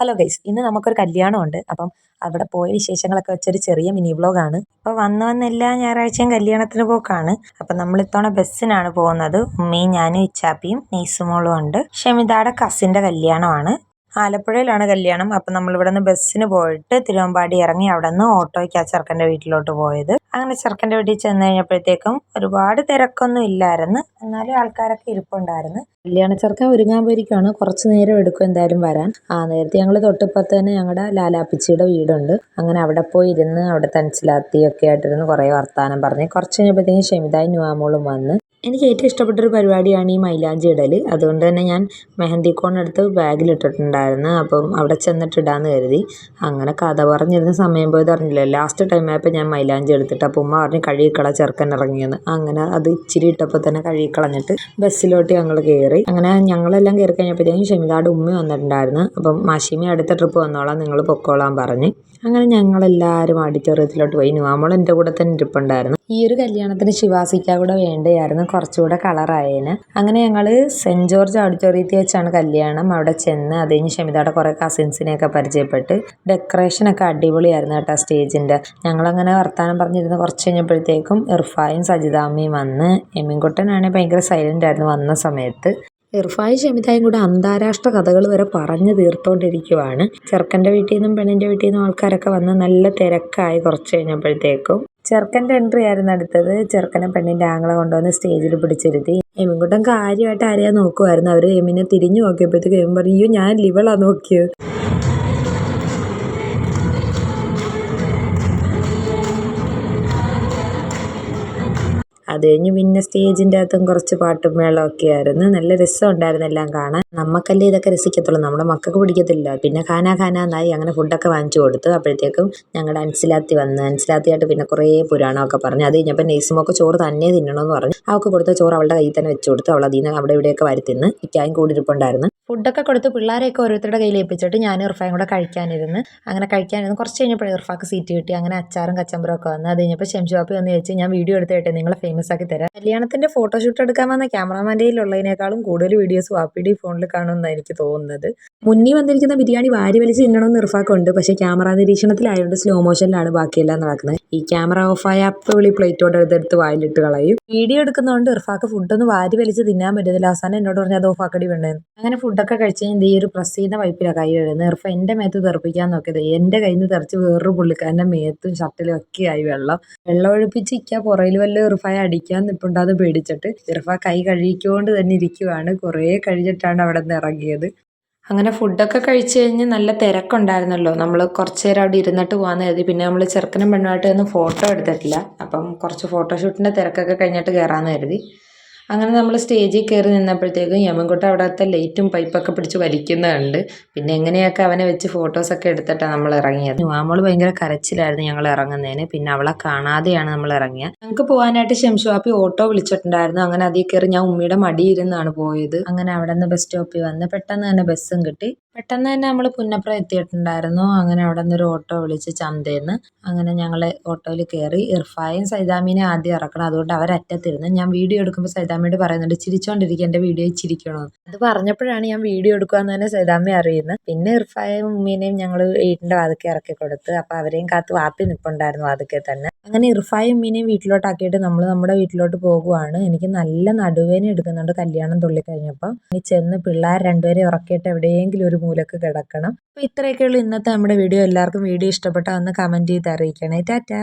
Hello guys ഇന്ന് നമുക്കൊരു കല്യാണമുണ്ട്. അപ്പം അവിടെ പോയ വിശേഷങ്ങളൊക്കെ വെച്ചൊരു ചെറിയ മിനി വ്ലോഗാണ് അപ്പോൾ വന്ന് വന്ന് എല്ലാ ഞായറാഴ്ചയും കല്യാണത്തിന് പോക്കാണ്. അപ്പം നമ്മൾ ഇത്തവണ ബസ്സിനാണ് പോകുന്നത്. ഉമ്മയും ഞാനും ഇച്ചാപ്പിയും നെയ്സുമോളും ഉണ്ട്. ഷമിതയുടെ കസിന്റെ കല്യാണമാണ്. ആലപ്പുഴയിലാണ് കല്യാണം. അപ്പം നമ്മൾ ഇവിടെ നിന്ന് ബസ്സിന് പോയിട്ട് തിരുവമ്പാടി ഇറങ്ങി അവിടെ നിന്ന് ഓട്ടോയ്ക്ക് ആ ചെറുക്കന്റെ വീട്ടിലോട്ട് പോയത്. അങ്ങനെ ചെറുക്കന്റെ വീട്ടിൽ ചെന്ന് കഴിഞ്ഞപ്പോഴത്തേക്കും ഒരുപാട് തിരക്കൊന്നും ഇല്ലായിരുന്നു. എന്നാലും ആൾക്കാരൊക്കെ ഇരിപ്പുണ്ടായിരുന്നു. കല്യാണ ചെറുക്കൻ ഒരുങ്ങാൻ പോയിരിക്കുകയാണ് കുറച്ച് നേരം എടുക്കും എന്തായാലും വരാൻ. ആ നേരത്തെ ഞങ്ങൾ തൊട്ടിപ്പുറത്ത് തന്നെ ഞങ്ങളുടെ ലാലാപ്പിച്ചിയുടെ വീടുണ്ട്. അങ്ങനെ അവിടെ പോയി ഇരുന്ന് അവിടെ തനിച്ചിലാത്തിയൊക്കെ ആയിട്ടിരുന്ന് കുറേ വർത്തമാനം പറഞ്ഞ്. കുറച്ച് കഴിഞ്ഞപ്പോഴത്തേക്കും ഷെമിതായി നുവാമോളും വന്ന് എനിക്ക് ഏറ്റവും ഇഷ്ടപ്പെട്ടൊരു പരിപാടിയാണ് ഈ മൈലാഞ്ചി ഇടൽ അതുകൊണ്ട് തന്നെ ഞാൻ മെഹന്തി കോൺ എടുത്ത് ബാഗിലിട്ടിട്ടുണ്ടായിരുന്നു അപ്പം അവിടെ ചെന്നിട്ട് ഇടാമെന്ന് കരുതി. അങ്ങനെ കഥ പറഞ്ഞിരുന്ന സമയം പോയത് അറിഞ്ഞില്ല. ലാസ്റ്റ് ടൈം ആയപ്പോൾ ഞാൻ മൈലാഞ്ചി എടുത്തിട്ട് അപ്പം ഉമ്മ പറഞ്ഞ് കഴുകിക്കള ചെറുക്കൻ ഇറങ്ങിയെന്ന്. അങ്ങനെ അത് ഇച്ചിരി ഇട്ടപ്പോൾ തന്നെ കഴുകിക്കളഞ്ഞിട്ട് ബസ്സിലോട്ട് ഞങ്ങൾ കയറി അങ്ങനെ ഞങ്ങളെല്ലാം കയറി കഴിഞ്ഞപ്പോഴത്തേക്കും ഷമിതാട് ഉമ്മ വന്നിട്ടുണ്ടായിരുന്നു. അപ്പം മാഷിമി അടുത്ത ട്രിപ്പ് വന്നോളാം നിങ്ങൾ പൊക്കോളാൻ പറഞ്ഞ്. അങ്ങനെ ഞങ്ങളെല്ലാവരും ഓഡിറ്റോറിയത്തിലോട്ട് പോയി. നുവാമോൾ എന്റെ കൂടെ തന്നെ ട്രിപ്പ് ഇരിപ്പുണ്ടായിരുന്നു ഈ ഒരു കല്യാണത്തിന് ശിവാസിക്ക കൂടെ വേണ്ടയായിരുന്നു. കുറച്ചുകൂടെ കളറായേനെ. അങ്ങനെ ഞങ്ങൾ സെന്റ് ജോർജ് ഓഡിറ്റോറിയത്തിൽ വെച്ചാണ് കല്യാണം. അവിടെ ചെന്ന് അത് കഴിഞ്ഞ് ഷമിതയുടെ കുറേ കസിൻസിനെയൊക്കെ പരിചയപ്പെട്ട് ഡെക്കറേഷനൊക്കെ അടിപൊളിയായിരുന്നു കേട്ടോ സ്റ്റേജിന്റെ. ഞങ്ങളങ്ങനെ വർത്തമാനം പറഞ്ഞിരുന്ന് കുറച്ച് കഴിഞ്ഞപ്പോഴത്തേക്കും ഇർഫായും സജിതാമ്മയും വന്ന് എമ്മിൻകുട്ടനാണെങ്കിൽ ഭയങ്കര സൈലന്റ് ആയിരുന്നു വന്ന സമയത്ത്. ഇർഫായും ഷമിതായും കൂടെ അന്താരാഷ്ട്ര കഥകൾ വരെ പറഞ്ഞു തീർത്തുകൊണ്ടിരിക്കുവാണ് ചെറുക്കന്റെ വീട്ടിൽ നിന്നും പെണ്ണിന്റെ വീട്ടിൽ നിന്നും ആൾക്കാരൊക്കെ വന്ന് നല്ല തിരക്കായി കുറച്ച് കഴിഞ്ഞപ്പോഴത്തേക്കും ചെറുക്കന്റെ എൻട്രി ആയിരുന്നു അടുത്തത്. ചെറുക്കനെ പെണ്ണിന്റെ ആങ്ങളെ കൊണ്ടുവന്ന് സ്റ്റേജിൽ പിടിച്ചിരുത്തി. എമിൻകുട്ടൻ കാര്യമായിട്ട് ആരെയാ നോക്കുമായിരുന്നു അവർ എമിനെ തിരിഞ്ഞു നോക്കിയപ്പോഴത്തേക്ക് എം പറഞ്ഞു അയ്യോ ഞാൻ ലിവളാ നോക്കിയത്. അത് കഴിഞ്ഞ് പിന്നെ സ്റ്റേജിന്റെ അകത്തും കുറച്ച് പാട്ടും മേളമൊക്കെ ആയിരുന്നു. നല്ല രസമുണ്ടായിരുന്നു എല്ലാം കാണാൻ. നമുക്കല്ലേ ഇതൊക്കെ രസിക്കത്തുള്ളൂ. നമ്മുടെ മക്കൾക്ക് പിടിക്കത്തില്ല. പിന്നെ ഖാന ഖാന എന്നായി അങ്ങനെ ഫുഡൊക്കെ വാങ്ങിച്ചു കൊടുത്തു അപ്പോഴത്തേക്കും ഞങ്ങളുടെ അൻസിലാത്തി വന്ന്. അൻസിലാത്തിയായിട്ട് പിന്നെ കുറേ പുരാണമൊക്കെ പറഞ്ഞു. അത് കഴിഞ്ഞപ്പോൾ നെയ്സുമൊക്കെ ചോറ് തന്നെ തിന്നണമെന്ന് പറഞ്ഞു. അവൾക്ക് കൊടുത്ത ചോറ് അവളുടെ കയ്യിൽ തന്നെ വെച്ച് കൊടുത്തു അവൾ അതിൽ നിന്ന് അവിടെ ഇവിടെയൊക്കെ വരുത്തിന്ന്. തിന്ന് ഇക്കായും കൂടിയിരിപ്പുണ്ടായിരുന്നു ഫുഡൊക്കെ കൊടുത്ത് പിള്ളേരെയൊക്കെ ഓരോരുത്തരുടെ കയ്യിൽ ഏൽപ്പിച്ചിട്ട് ഞാൻ ഇർഫായും കൂടെ കഴിക്കാനിരുന്ന്. അങ്ങനെ കഴിക്കാനിരുന്ന്. കുറച്ച് കഴിഞ്ഞപ്പോൾ ഇർഫാക്ക് സീറ്റ് കിട്ടി. അങ്ങനെ അച്ചാറും കച്ചമ്പറും ഒക്കെ വന്ന് അത് കഴിഞ്ഞപ്പോൾ ഷെംഷാപ്പി വന്ന് ചോദിച്ച് ഞാൻ വീഡിയോ എടുത്തിട്ട് നിങ്ങളെ ഫേമസ് ആക്കി തരാം. കല്യാണത്തിന്റെ ഫോട്ടോഷൂട്ട് എടുക്കാൻ വന്ന ക്യാമറാമാന്റെ ഉള്ളതിനേക്കാളും കൂടുതൽ വീഡിയോസ് വാപ്പിയുടെ ഫോണിൽ കാണുമെന്നാണ് എനിക്ക് തോന്നുന്നത്. മുന്നിൽ വന്നിരിക്കുന്ന ബിരിയാണി വാരി വലിച്ച് തിന്നണമെന്ന് ഇർഫാക്കുണ്ട് പക്ഷേ ക്യാമറ നിരീക്ഷണത്തിലായതുകൊണ്ട് സ്ലോ മോഷനിലാണ് ബാക്കിയെല്ലാം നടക്കുന്നത്. ഈ ക്യാമറ ഓഫായ അപ്പോൾ വിളി പ്ലേറ്റോടെ എടുത്തെടുത്ത് വായിലിട്ട് കളയും. വീഡിയോ എടുക്കുന്നതുകൊണ്ട് ഇർഫാക്ക് ഫുഡൊന്നും വാരി വലിച്ച് തിന്നാൻ പറ്റത്തില്ല. അവസാനം എന്നോട് പറഞ്ഞാൽ അത് ഓഫാക്കടി വേണ്ടത് അങ്ങനെ ഫുഡൊക്കെ കഴിച്ച് കഴിഞ്ഞാൽ ഈ ഒരു പ്രസ് ചെയ്യുന്ന വൈപ്പിലാണ് കൈ വരുന്നത് ഇർഫ എന്റെ മേത്ത് തെറിപ്പിക്കാൻ നോക്കിയത്. എന്റെ കയ്യിൽ നിന്ന് തെറിച്ച് വേറൊരു പുള്ളിക്കാരന്റെ മേത്തും ഷർട്ടിലും ഒക്കെ ആയി വെള്ളം. വെള്ളം ഒഴിപ്പിച്ച് ഇരിക്കുക പുറയിൽ വല്ല ഇർഫായ അടിക്കാൻ നിൽപ്പുണ്ടാന്ന് പേടിച്ചിട്ട് ഇർഫ കൈ കഴുകിക്കൊണ്ട് തന്നെ ഇരിക്കുവാണ്. കുറേ കഴിഞ്ഞിട്ടാണ് അവിടെ നിന്ന് ഇറങ്ങിയത്. അങ്ങനെ ഫുഡൊക്കെ കഴിച്ചു കഴിഞ്ഞ് നല്ല തിരക്കുണ്ടായിരുന്നല്ലോ. നമ്മൾ കുറച്ച് നേരം അവിടെ ഇരുന്നിട്ട് പോകാമെന്ന് കരുതി. പിന്നെ നമ്മൾ ചെറുക്കനും പെണ്ണുമായിട്ട് ഒന്നും ഫോട്ടോ എടുത്തിട്ടില്ല. അപ്പം കുറച്ച് ഫോട്ടോഷൂട്ടിന്റെ തിരക്കൊക്കെ കഴിഞ്ഞിട്ട് കയറാമെന്ന് കരുതി. അങ്ങനെ നമ്മൾ സ്റ്റേജിൽ കയറി നിന്നപ്പോഴത്തേക്കും യമൻകുട്ട അവിടുത്തെ ലൈറ്റും പൈപ്പൊക്കെ പിടിച്ച് വലിക്കുന്നുണ്ട്. പിന്നെ എങ്ങനെയൊക്കെ അവനെ വെച്ച് ഫോട്ടോസൊക്കെ എടുത്തിട്ടാണ് നമ്മൾ ഇറങ്ങിയത്. മാമോൾ ഭയങ്കര കരച്ചിലായിരുന്നു ഞങ്ങൾ ഇറങ്ങുന്നതിന്. പിന്നെ അവളെ കാണാതെയാണ് നമ്മൾ ഇറങ്ങിയത്. ഞങ്ങൾക്ക് പോകാനായിട്ട് ഷംഷുവാപ്പി ഓട്ടോ വിളിച്ചിട്ടുണ്ടായിരുന്നു. അങ്ങനെ അതിൽ കയറി ഞാൻ ഉമ്മിയുടെ മടിയിരുന്നാണ് പോയത്. അങ്ങനെ അവിടെ നിന്ന് ബസ് സ്റ്റോപ്പിൽ വന്ന് പെട്ടെന്ന് തന്നെ ബസ്സും കിട്ടി. പെട്ടെന്ന് തന്നെ നമ്മൾ പുന്നപ്ര എത്തിയിട്ടുണ്ടായിരുന്നു. അങ്ങനെ അവിടെ ഒരു ഓട്ടോ വിളിച്ച് ചന്തയിന്ന്. അങ്ങനെ ഞങ്ങൾ ഓട്ടോയിൽ കയറി ഇർഫായും സൈതാമീനെ ആദ്യം ഇറക്കണം. അതുകൊണ്ട് അവരറ്റത്തിരുന്ന് ഞാൻ വീഡിയോ എടുക്കുമ്പോൾ സൈതാമിയോട് പറയുന്നുണ്ട് ചിരിച്ചോണ്ടിരിക്കുക എന്റെ വീഡിയോ ചിരിക്കണമെന്ന് അത് പറഞ്ഞപ്പോഴാണ് ഞാൻ വീഡിയോ എടുക്കുകയെന്ന് തന്നെ സൈതാമി അറിയുന്നത്. പിന്നെ ഇർഫായും ഉമ്മീനെയും ഞങ്ങൾ വീടിന്റെ വാതിക്കെ ഇറക്കി കൊടുത്ത് അപ്പോൾ അവരെയും കാത്ത് വാപ്പി നിൽപ്പുണ്ടായിരുന്നു വാതിക്കെ തന്നെ. അങ്ങനെ ഇർഫായും ഉമ്മീനെയും വീട്ടിലോട്ടാക്കിയിട്ട് നമ്മൾ നമ്മുടെ വീട്ടിലോട്ട് പോകുവാണ്. എനിക്ക് നല്ല നടുവേന എടുക്കുന്നുണ്ട് കല്യാണം തുള്ളിക്കഴിഞ്ഞപ്പോൾ ഇനി ചെന്ന് പിള്ളേർ രണ്ടുപേരെ ഉറക്കിയിട്ട് എവിടെയെങ്കിലും ഒരു മൂലക്ക് കിടക്കണം. അപ്പോൾ ഇത്രയൊക്കെയുള്ളൂ ഇന്നത്തെ നമ്മുടെ വീഡിയോ. എല്ലാവർക്കും വീഡിയോ ഇഷ്ടപ്പെട്ടാൽ ഒന്ന് കമന്റ് ചെയ്ത് അറിയിക്കണേ. ടാറ്റ.